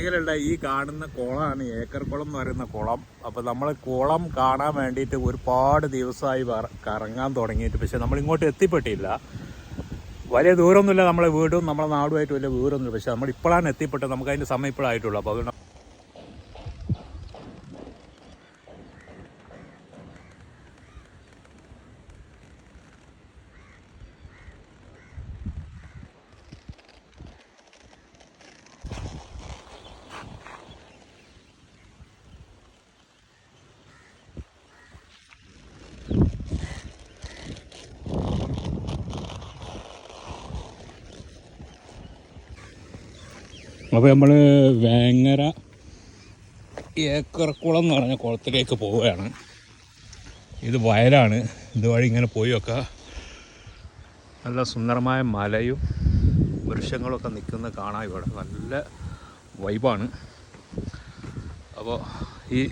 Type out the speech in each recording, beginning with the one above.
പുറകിലുള്ള ഈ കാണുന്ന കുളമാണ് ഏക്കർ കുളം എന്ന് പറയുന്ന കുളം. അപ്പോൾ നമ്മൾ കുളം കാണാൻ വേണ്ടിയിട്ട് ഒരുപാട് ദിവസമായി കറങ്ങാൻ തുടങ്ങിയിട്ട്. പക്ഷെ നമ്മൾ ഇങ്ങോട്ട് എത്തിപ്പെട്ടില്ല. വലിയ ദൂരമൊന്നുമില്ല നമ്മളെ വീടും നമ്മളെ നാടുമായിട്ട് വലിയ ദൂരമൊന്നുമില്ല. പക്ഷെ നമ്മൾ ഇപ്പോഴാണ് എത്തിപ്പെട്ടത്. നമുക്ക് അതിന്റെ സമയം ഇപ്പോഴായിട്ടുള്ളൂ അപ്പോൾ അതുകൊണ്ട് അപ്പോൾ നമ്മൾ വേങ്ങര ഏക്കർക്കുളം എന്ന് പറഞ്ഞ കുളത്തിലേക്ക് പോവുകയാണ്. ഇത് വയലാണ്. ഇതുവഴി ഇങ്ങനെ പോയി ഒക്കെ നല്ല സുന്ദരമായ മലയും വൃക്ഷങ്ങളൊക്കെ നിൽക്കുന്ന കാണാം ഇവിടെ. നല്ല വൈബാണ്. അപ്പോൾ ഈ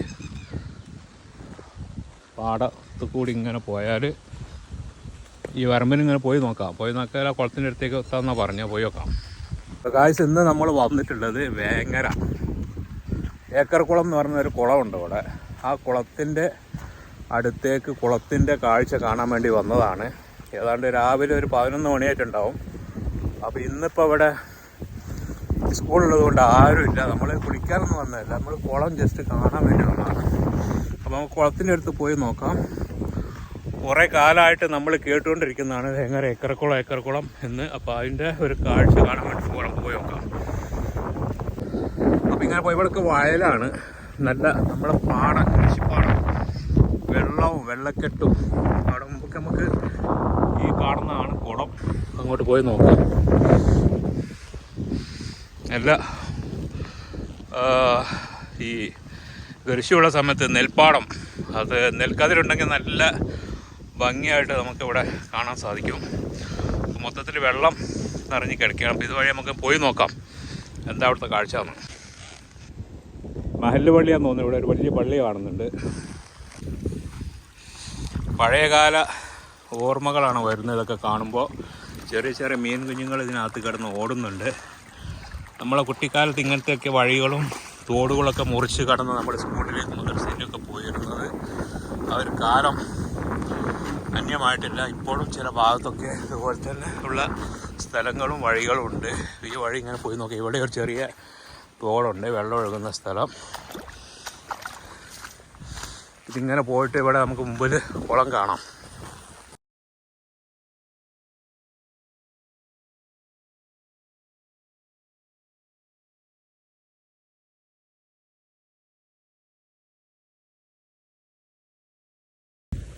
പാടത്ത് കൂടി ഇങ്ങനെ പോയാൽ ഈ വരമ്പിനിങ്ങനെ പോയി നോക്കാം. പോയി നോക്കിയാൽ ആ കുളത്തിന്റെ അടുത്തേക്ക് എത്താമെന്നാണ് പറഞ്ഞാൽ പോയി നോക്കാം. കാഴ്ച ഇന്ന് നമ്മൾ വന്നിട്ടുള്ളത് വേങ്ങര. ഏക്കർക്കുളം എന്ന് പറയുന്ന ഒരു കുളമുണ്ട് ഇവിടെ. ആ കുളത്തിന്റെ അടുത്തേക്ക് കുളത്തിന്റെ കാഴ്ച കാണാൻ വേണ്ടി വന്നതാണ്. ഏതാണ്ട് രാവിലെ ഒരു പതിനൊന്ന് മണിയായിട്ടുണ്ടാവും. അപ്പോൾ ഇന്നിപ്പോൾ ഇവിടെ സ്കൂളുള്ളത് കൊണ്ട് ആരുമില്ല നമ്മൾ കുളിക്കാനൊന്നും വന്നതല്ല. നമ്മൾ കുളം ജസ്റ്റ് കാണാൻ വേണ്ടി വന്നതാണ്. അപ്പോൾ നമുക്ക് കുളത്തിന്റെ അടുത്ത് പോയി നോക്കാം. കുറേ കാലമായിട്ട് നമ്മൾ കേട്ടുകൊണ്ടിരിക്കുന്നതാണ് ഭയങ്കര ഏക്കറക്കുളം ഏക്കറക്കുളം എന്ന്. അപ്പോൾ അതിന്റെ ഒരു കാഴ്ച കാണാൻ വേണ്ടി പോകാം. പോയി നോക്കാം. അപ്പോൾ ഇങ്ങനെ പോയി ഇവിടെയൊക്കെ വയലാണ്. നല്ല നമ്മുടെ പാടം കൃഷിപ്പാടം. വെള്ളവും വെള്ളക്കെട്ടും. അവിടെ മുമ്പൊക്കെ നമുക്ക് ഈ കാണുന്നതാണ് കുളം. അങ്ങോട്ട് പോയി നോക്കാം. എല്ലാ ഈ കൃഷിയുള്ള സമയത്ത് നെൽപ്പാടം. അത് നെൽക്കതിരുണ്ടെങ്കിൽ നല്ല ഭംഗിയായിട്ട് നമുക്കിവിടെ കാണാൻ സാധിക്കും. മൊത്തത്തിൽ വെള്ളം നിറഞ്ഞു കിടക്കുകയാണ്. അപ്പോൾ ഇതുവഴി നമുക്ക് പോയി നോക്കാം. എന്താ അവിടുത്തെ കാഴ്ച എന്ന്. മഹൽ പള്ളിയാന്ന് തോന്നുന്നു. ഇവിടെ ഒരു വലിയ പള്ളി കാണുന്നുണ്ട്. പഴയകാല ഓർമ്മകളാണ് വരുന്നത് ഇതൊക്കെ കാണുമ്പോൾ. ചെറിയ ചെറിയ മീൻ കുഞ്ഞുങ്ങൾ ഇതിനകത്ത് കിടന്ന് ഓടുന്നുണ്ട്. നമ്മളെ കുട്ടിക്കാലത്ത് ഇങ്ങനത്തെയൊക്കെ വഴികളും തോടുകളൊക്കെ മുറിച്ച് കടന്ന് നമ്മുടെ സ്കൂളിലേക്ക് സീനൊക്കെ പോയിരുന്നത് ആ ഒരു കാലം അന്യമായിട്ടില്ല ഇപ്പോഴും ചില ഭാഗത്തൊക്കെ ഇതുപോലെ തന്നെ ഉള്ള സ്ഥലങ്ങളും വഴികളും ഉണ്ട്. ഈ വഴി ഇങ്ങനെ പോയി നോക്കി. ഇവിടെ ഒരു ചെറിയ തോടുണ്ട്. വെള്ളം ഒഴുകുന്ന സ്ഥലം. ഇതിങ്ങനെ പോയിട്ട് ഇവിടെ നമുക്ക് മുമ്പിൽ കുളം കാണാം.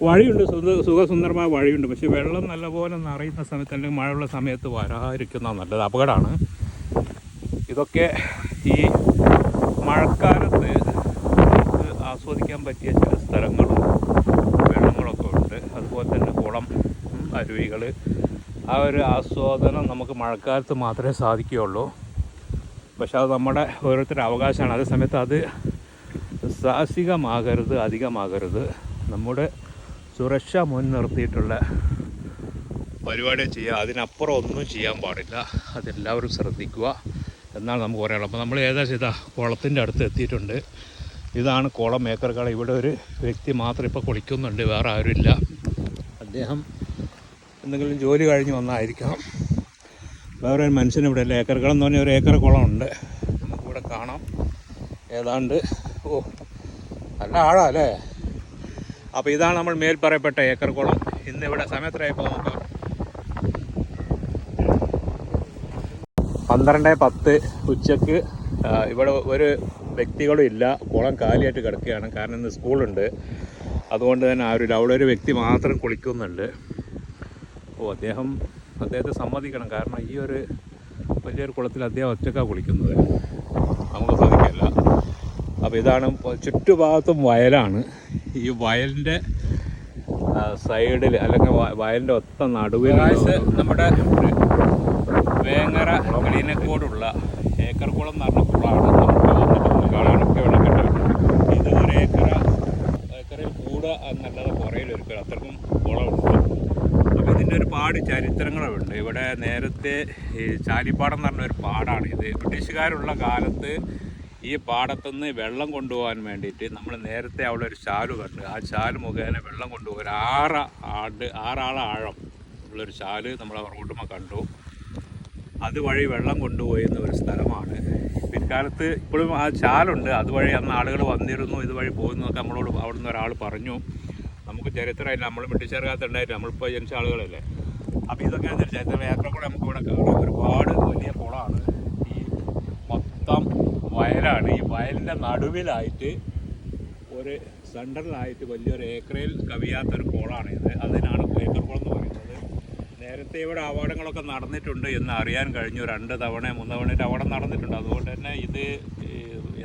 വഴിയുണ്ട്. സുഖ സുഖസുന്ദരമായ വഴിയുണ്ട്. പക്ഷെ വെള്ളം നല്ലപോലെ നിറയുന്ന സമയത്ത് അല്ലെങ്കിൽ മഴയുള്ള സമയത്ത് വരാതിരിക്കുന്ന നല്ലത് അപകടമാണ്. ഇതൊക്കെ ഈ മഴക്കാലത്ത് നമുക്ക് ആസ്വദിക്കാൻ പറ്റിയ ചില സ്ഥലങ്ങളും വെള്ളങ്ങളൊക്കെ ഉണ്ട്. അതുപോലെ തന്നെ കുളം അരുവികൾ ആ ഒരു ആസ്വാദനം നമുക്ക് മഴക്കാലത്ത് മാത്രമേ സാധിക്കുകയുള്ളൂ. പക്ഷെ അത് നമ്മുടെ ഓരോരുത്തരുടെ അവകാശമാണ്. അതേ സമയത്ത് അത് സാഹസികമാകരുത് അധികമാകരുത്. നമ്മുടെ സുരക്ഷ മുൻനിർത്തിയിട്ടുള്ള പരിപാടി ചെയ്യുക. അതിനപ്പുറം ഒന്നും ചെയ്യാൻ പാടില്ല. അതെല്ലാവരും ശ്രദ്ധിക്കുക എന്നാണ് നമുക്ക് പറയാനുള്ളത്. അപ്പോൾ നമ്മൾ ഏകദേശം ഇതാ കുളത്തിന്റെ അടുത്ത് എത്തിയിട്ടുണ്ട്. ഇതാണ് കുളം ഏക്കർക്കട ഇവിടെ ഒരു വ്യക്തി മാത്രം ഇപ്പോൾ കുളിക്കുന്നുണ്ട്. വേറെ ആരുമില്ല. അദ്ദേഹം എന്തെങ്കിലും ജോലി കഴിഞ്ഞ് വന്നായിരിക്കാം. വേറെ ഒരു മനുഷ്യൻ ഇവിടെ ഇല്ല ഏക്കർക്കളം എന്ന് പറഞ്ഞാൽ ഒരു ഏക്കർ കുളമുണ്ട്. നമുക്കിവിടെ കാണാം. ഏതാണ്ട് ഓ നല്ല ആഴാ അപ്പോൾ ഇതാണ് നമ്മൾ മേൽ പറയപ്പെട്ട ഏക്കർ കുളം. ഇന്ന് ഇവിടെ സമയത്രയായപ്പോൾ നോക്കാം പന്ത്രണ്ട് പത്ത് ഉച്ചയ്ക്ക് ഇവിടെ ഒരു വ്യക്തികളും ഇല്ല. കുളം കാലിയായിട്ട് കിടക്കുകയാണ്. കാരണം ഇന്ന് സ്കൂളുണ്ട്. അതുകൊണ്ട് തന്നെ ആ ഒരു അവിടെ ഒരു വ്യക്തി മാത്രം കുളിക്കുന്നുണ്ട്. ഓ അദ്ദേഹം അദ്ദേഹത്തെ സമ്മതിക്കണം. കാരണം ഈ ഒരു വലിയൊരു കുളത്തിൽ അദ്ദേഹം ഒറ്റക്കാണ് കുളിക്കുന്നത്. നമുക്ക് സാധിക്കില്ല അപ്പോൾ ഇതാണ് ചുറ്റുഭാഗത്തും വയലാണ്. ഈ വയലിന്റെ സൈഡിൽ അല്ലെങ്കിൽ വയലിന്റെ വയലിന്റെ ഒത്ത നടുവിൽ നമ്മുടെ വേങ്ങര ക്ലീനക്കോടുള്ള ഏക്കർക്കുളം എന്ന് പറഞ്ഞ കുളമാണ് നമുക്ക് വന്നിട്ട് കാണാനൊക്കെ വെള്ളക്കെട്ട് ഇത് ഒരു ഏക്കറ ഏക്കറിൽ കൂടുക എന്നല്ലാതെ പുറയിലൊരുക്കുക അത്രക്കും കുളമുണ്ട്. അപ്പോൾ ഇതിന്റെ ഒരുപാട് ചരിത്രങ്ങളുണ്ട് ഇവിടെ നേരത്തെ ഈ ചാലിപ്പാടം എന്ന് പറഞ്ഞ ഒരു പാടാണ് ഇത്. ബ്രിട്ടീഷുകാരുള്ള കാലത്ത് ഈ പാടത്തുനിന്ന് വെള്ളം കൊണ്ടുപോകാൻ വേണ്ടിയിട്ട് നമ്മൾ നേരത്തെ അവിടെ ഒരു ചാൽ കണ്ടു ആ ചാൽ മുഖേന വെള്ളം കൊണ്ടുപോകാൻ ആറ് ആട് ആറാള ആഴം ഉള്ളൊരു ചാൽ നമ്മൾ കൂട്ടുമ്പോൾ കണ്ടു. അതുവഴി വെള്ളം കൊണ്ടുപോയിരുന്ന ഒരു സ്ഥലമാണ്. പിൽക്കാലത്ത് ഇപ്പോഴും ആ ചാലുണ്ട്. അതുവഴി അന്ന് ആളുകൾ വന്നിരുന്നു. ഇതുവഴി പോകുന്നതൊക്കെ നമ്മളോട് അവിടുന്ന് ഒരാൾ പറഞ്ഞു. നമുക്ക് ചരിത്രമായില്ല നമ്മൾ വെട്ടിച്ചേർക്കാത്തുണ്ടായില്ല നമ്മളിപ്പോൾ ജനിച്ച ആളുകളല്ലേ. അപ്പോൾ ഇതൊക്കെ ചരിത്ര യാത്ര കൂടെ നമുക്ക് ഇവിടെ കാണാം ഒരുപാട് വലിയ കുളമാണ്. വയലാണ്. ഈ വയലിന്റെ നടുവിലായിട്ട് ഒരു സെന്ററിലായിട്ട് വലിയൊരു ഏക്കറയിൽ കവിയാത്തൊരു കുളമാണ് ഇത്. അതിനാണ് ഏക്കർ കുളം എന്ന് പറയുന്നത്. നേരത്തെ ഇവിടെ അപകടങ്ങളൊക്കെ നടന്നിട്ടുണ്ട് എന്ന് അറിയാൻ കഴിഞ്ഞു. രണ്ട് തവണ മൂന്ന് തവണ അപകടം നടന്നിട്ടുണ്ട്. അതുകൊണ്ട് തന്നെ ഇത്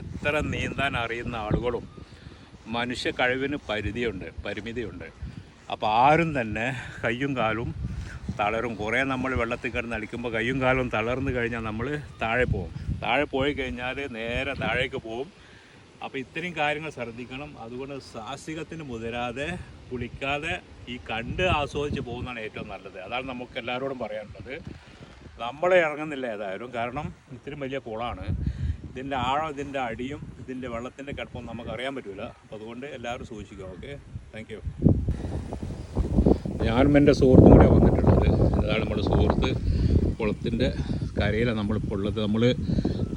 എത്ര നീന്താൻ അറിയുന്ന ആളുകളും മനുഷ്യ കഴിവിന് പരിധിയുണ്ട് പരിമിതിയുണ്ട്. അപ്പോൾ ആരും തന്നെ കയ്യും കാലും തളരും. കുറേ നമ്മൾ വെള്ളത്തിൽ കിടന്ന് അടിക്കുമ്പോൾ കയ്യും കാലും തളർന്നു കഴിഞ്ഞാൽ നമ്മൾ താഴെ പോകും. താഴെ പോയി കഴിഞ്ഞാൽ നേരെ താഴേക്ക് പോകും അപ്പോൾ ഇത്രയും കാര്യങ്ങൾ ശ്രദ്ധിക്കണം. അതുകൊണ്ട് സാഹസികത്തിന് മുതിരാതെ കുളിക്കാതെ ഈ കണ്ട് ആസ്വദിച്ച് പോകുന്നതാണ് ഏറ്റവും നല്ലത്. അതാണ് നമുക്ക് എല്ലാവരോടും പറയാനുള്ളത്. നമ്മളെ ഇറങ്ങുന്നില്ല ഏതായാലും. കാരണം ഇത്രയും വലിയ കുളമാണ് ഇതിന്റെ ആഴം ഇതിന്റെ അടിയും ഇതിന്റെ വെള്ളത്തിന്റെ കിടപ്പും നമുക്ക് അറിയാൻ പറ്റില്ല അപ്പോൾ അതുകൊണ്ട് എല്ലാവരും സൂക്ഷിക്കുക. ഓക്കെ? താങ്ക് യു ഞാനും എന്റെ സുഹൃത്തും കൂടെ വന്നിട്ടുള്ളത്. അതാണ് നമ്മുടെ സുഹൃത്ത്. കുളത്തിന്റെ കരയിലാണ് നമ്മളിപ്പോൾ ഉള്ളത്. നമ്മൾ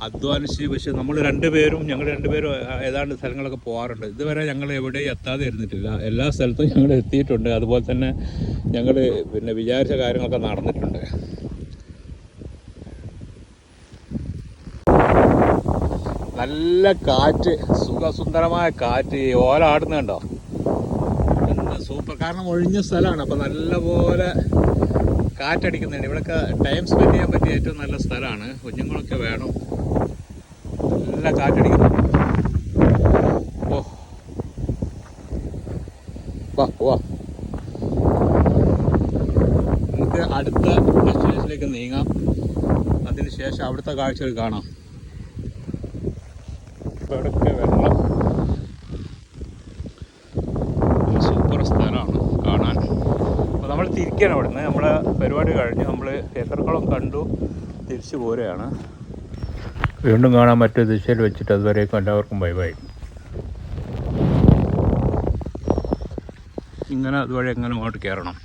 അധ്വാനിച്ച് പക്ഷേ നമ്മൾ രണ്ടുപേരും ഞങ്ങൾ രണ്ടുപേരും ഏതാണ്ട് സ്ഥലങ്ങളൊക്കെ പോകാറുണ്ട് ഇതുവരെ ഞങ്ങൾ എവിടെയും എത്താതെ ഇരുന്നിട്ടില്ല. എല്ലാ സ്ഥലത്തും ഞങ്ങൾ എത്തിയിട്ടുണ്ട്. അതുപോലെ തന്നെ ഞങ്ങൾ പിന്നെ വിചാരിച്ച കാര്യങ്ങളൊക്കെ നടന്നിട്ടുണ്ട്. നല്ല കാറ്റ് സുഖസുന്ദരമായ കാറ്റ്. ഓല ആടുന്നുണ്ടോ? സൂപ്പർ. കാരണം ഒഴിഞ്ഞ സ്ഥലമാണ്. അപ്പോൾ നല്ലപോലെ കാറ്റടിക്കുന്നുണ്ട്. ഇവിടെയൊക്കെ ടൈം സ്പെൻഡ് ചെയ്യാൻ പറ്റിയ ഏറ്റവും നല്ല സ്ഥലമാണ്. കുഞ്ഞുങ്ങളൊക്കെ വേണം. നല്ല കാറ്റടിക്കുന്നു. നമുക്ക് അടുത്ത ഡെസ്റ്റിനേഷനിലേക്ക് നീങ്ങാം. അതിനുശേഷം അവിടുത്തെ കാഴ്ചകൾ കാണാം. ഇവിടെയൊക്കെ വെള്ളം. സൂപ്പർ സ്ഥലമാണ് കാണാൻ. അപ്പോൾ നമ്മൾ തിരിക്കുകയാണ് അവിടുന്ന് നമ്മളെ പരിപാടി കഴിഞ്ഞ് നമ്മൾ ഏക്കർക്കുളം കണ്ടു. തിരിച്ചു പോരുകയാണ്. വീണ്ടും കാണാൻ മറ്റൊരു ദിശയിൽ വെച്ചിട്ട് അതുവരേക്കും എല്ലാവർക്കും ബൈ ബൈ ഇങ്ങനെ അതുവഴി എങ്ങനെ അങ്ങോട്ട് കയറണം.